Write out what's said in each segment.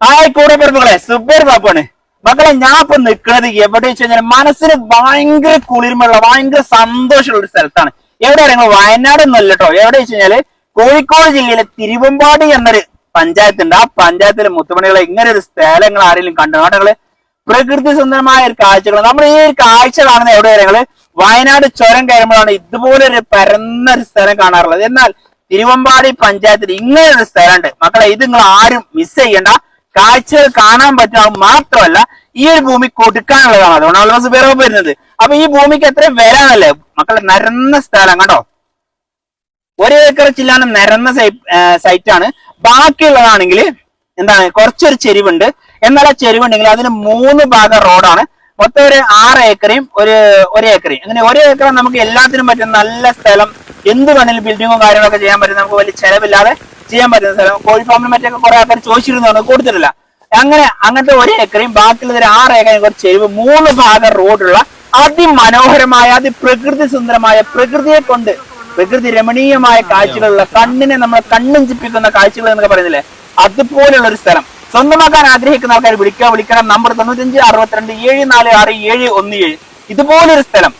Hi കൂടെ super പാപ്പാണ് മക്കളെ ഞാൻ ഇപ്പൊ നിൽക്കുന്നത് എവിടെ വെച്ച് കഴിഞ്ഞാൽ മനസ്സിന് ഭയങ്കര കുളിർമയുള്ള ഭയങ്കര സന്തോഷമുള്ള ഒരു സ്ഥലത്താണ്. എവിടെ നിങ്ങൾ വയനാട് എന്നല്ല കേട്ടോ. എവിടെ വെച്ച് കഴിഞ്ഞാൽ കോഴിക്കോട് ജില്ലയിലെ തിരുവമ്പാടി എന്നൊരു പഞ്ചായത്തുണ്ട്. ആ പഞ്ചായത്തിലെ മുത്തുമണികളെ ഇങ്ങനെ ഒരു സ്ഥലങ്ങൾ ആരെങ്കിലും കണ്ടു? കേട്ടോ പ്രകൃതി സുന്ദരമായ ഒരു കാഴ്ചകൾ നമ്മൾ ഈ ഒരു കാഴ്ച കാണുന്ന എവിടെ ഞങ്ങൾ? വയനാട് ചുരം കയറുമ്പോഴാണ് ഇതുപോലെ ഒരു പരന്ന ഒരു സ്ഥലം കാണാറുള്ളത്. എന്നാൽ തിരുവമ്പാടി പഞ്ചായത്തിൽ ഇങ്ങനെ ഒരു സ്ഥലമുണ്ട്. മക്കളെ ഇത് നിങ്ങൾ ആരും മിസ് ചെയ്യണ്ട. കാഴ്ചകൾ കാണാൻ പറ്റുന്ന മാത്രമല്ല ഈ ഒരു ഭൂമി കൊടുക്കാനുള്ളതാണ്. അതുകൊണ്ടാണ് വേറെ വരുന്നത്. അപ്പൊ ഈ ഭൂമിക്ക് എത്രയും വരാനല്ലേ മക്കളെ നിരന്ന സ്ഥലം കണ്ടോ? ഒരു ഏക്കർ ചില്ലാണ് നിരന്ന സൈറ്റ് ആണ് ബാക്കിയുള്ളതാണെങ്കിൽ എന്താണ്? കുറച്ചൊരു ചെരിവുണ്ട്. എന്നാൽ ആ ചെരിവുണ്ടെങ്കിൽ അതിന് മൂന്ന് ഭാഗം റോഡാണ്. മൊത്തം ഒരു ആറ് ഏക്കറയും ഒരു ഒരു ഏക്കറയും അങ്ങനെ ഒരു ഏക്കർ നമുക്ക് എല്ലാത്തിനും പറ്റുന്ന നല്ല സ്ഥലം എന്ത് വേണമെങ്കിലും ബിൽഡിങ്ങും കാര്യങ്ങളൊക്കെ ചെയ്യാൻ പറ്റും. നമുക്ക് വലിയ ചെലവില്ലാതെ ചെയ്യാൻ പറ്റുന്ന സ്ഥലം. കോഴി ഫാമിന് മറ്റൊക്കെ കുറെ ആൾക്കാർ ചോദിച്ചിരുന്നതാണ് കൊടുത്തിട്ടില്ല. അങ്ങനെ അങ്ങനത്തെ ഒരു ഏക്കറയും ബാക്കിയുള്ളത് ഒരു ആറ് ഏക്കറയും കുറച്ച് ചെരുവ് മൂന്ന് ഭാഗം റോഡുള്ള അതിമനോഹരമായ അതിപ്രകൃതി സുന്ദരമായ പ്രകൃതിയെ കൊണ്ട് പ്രകൃതി രമണീയമായ കാഴ്ചകളുള്ള കണ്ണിനെ നമ്മളെ കണ്ണും ചിപ്പിക്കുന്ന കാഴ്ചകൾ എന്നൊക്കെ പറയുന്നില്ലേ? അതുപോലെയുള്ള ഒരു സ്ഥലം. സ്വന്തമാക്കാൻ ആഗ്രഹിക്കുന്ന ആൾക്കാർ വിളിക്കുക വിളിക്കണം. നമ്പർ തൊണ്ണൂറ്റഞ്ച് അറുപത്തിരണ്ട് ഏഴ് നാല് ആറ് ഏഴ് ഒന്ന് ഏഴ്. ഇതുപോലൊരു സ്ഥലം.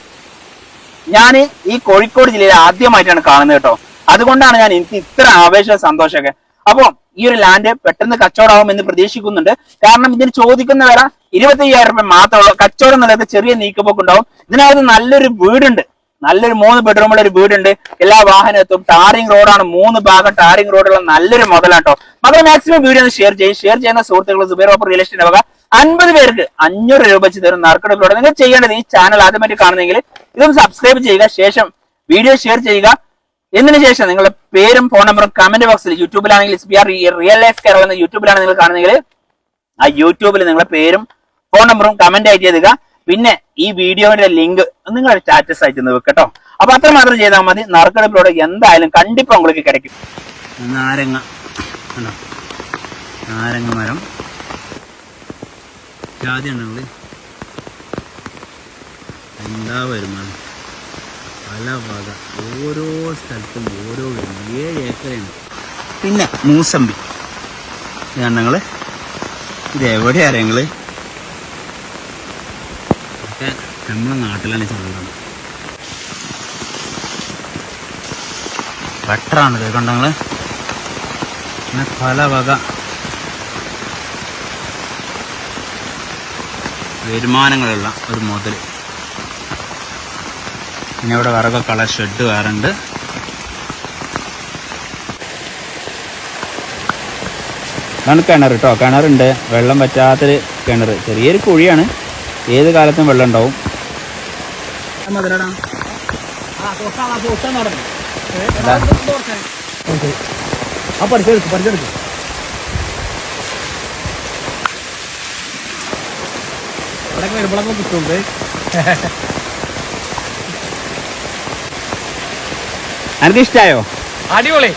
ഞാൻ ഈ കോഴിക്കോട് ജില്ലയിൽ ആദ്യമായിട്ടാണ് കാണുന്നത് കേട്ടോ. അതുകൊണ്ടാണ് ഞാൻ എനിക്ക് ഇത്ര ആവേശ സന്തോഷമൊക്കെ. അപ്പോ ഈ ഒരു ലാൻഡ് പെട്ടെന്ന് കച്ചവടമാവും എന്ന് പ്രതീക്ഷിക്കുന്നുണ്ട്. കാരണം ഇതിന് ചോദിക്കുന്ന വില ഇരുപത്തി അയ്യായിരം രൂപ മാത്രമുള്ള കച്ചവടം എന്നുള്ളത് ചെറിയ നീക്കുപോക്ക് ഉണ്ടാവും ഇതിനകത്ത് നല്ലൊരു വീടുണ്ട്. നല്ലൊരു മൂന്ന് ബെഡ്റൂമുള്ള ഒരു വീടുണ്ട്. എല്ലാ വാഹനത്തും ടാറിംഗ് റോഡാണ്. മൂന്ന് ഭാഗം ടാറിംഗ് റോഡുള്ള നല്ലൊരു മുതലാട്ടോ. മകൾ മാക്സിമം വീഡിയോ ഷെയർ ചെയ്യും. ഷെയർ ചെയ്യുന്ന സുഹൃത്തുക്കൾ സുബേർ ഓപ്പർ റിയൽ എസ്റ്റേറ്റ് വക അൻപത് പേർക്ക് അഞ്ഞൂറ് രൂപ വെച്ച് തരും നറുക്കെടുപ്പിലൂടെ നിങ്ങൾ ചെയ്യേണ്ടത് ഈ ചാനൽ ആദ്യമായിട്ട് കാണുന്നെങ്കിൽ ഇതും സബ്സ്ക്രൈബ് ചെയ്യുക. ശേഷം വീഡിയോ ഷെയർ ചെയ്യുക. എന്നതിന് ശേഷം നിങ്ങളുടെ പേരും ഫോൺ നമ്പറും കമന്റ് ബോക്സിൽ യൂട്യൂബിലാണെങ്കിൽ S B R real life Kerala എന്ന യൂട്യൂബിലാണ് നിങ്ങൾ കാണുന്നെങ്കിൽ ആ യൂട്യൂബിൽ നിങ്ങളുടെ പേരും ഫോൺ നമ്പറും കമന്റ് ആയിട്ട് ചെയ്തുക പിന്നെ ഈ വീഡിയോയുടെ ലിങ്ക് നിങ്ങളുടെ സ്റ്റാറ്റസ് ആയിട്ട് ഒന്ന് വെക്കട്ടോ അപ്പൊ അത്ര മാത്രം ചെയ്താൽ മതി നറുക്കെടുപ്പിലൂടെ എന്തായാലും കണ്ടിപ്പോ உங்களுக்கு கிடைக்கும் നാരങ്ങ കണ്ടോ? നാരങ്ങ മരം ജാതി ഉണ്ടെങ്കിൽ എന്താ വരുമാനം പല വക ഓരോ സ്ഥലത്തും ഓരോ വലിയ ഏക്കറയാണ് പിന്നെ മൂസമ്പി. ഞങ്ങൾ ഇത് എവിടെയാണ് ഞങ്ങൾ ഒക്കെ നമ്മളെ നാട്ടിലാണ് ചെയ്യുന്നത് ബട്ടറാണ് ഇത് കണ്ടോ നിങ്ങൾ? അങ്ങനെ പല വക വരുമാനങ്ങളുള്ള ഒരു മുതൽ പിന്നെ ഇവിടെ വിറകൊക്കെ ഉള്ള ഷെഡ് വേറുണ്ട്. ഇതാണ് കിണർ കേട്ടോ കിണറുണ്ട്. വെള്ളം പറ്റാത്തൊരു കിണർ ചെറിയൊരു കുഴിയാണ്. ഏത് കാലത്തും വെള്ളം ഉണ്ടാവും. ഇവിടെ വരുമ്പോഴൊക്കെ കിട്ടുന്നുണ്ട് ഇഷ്ടായോ? അടിപൊളി.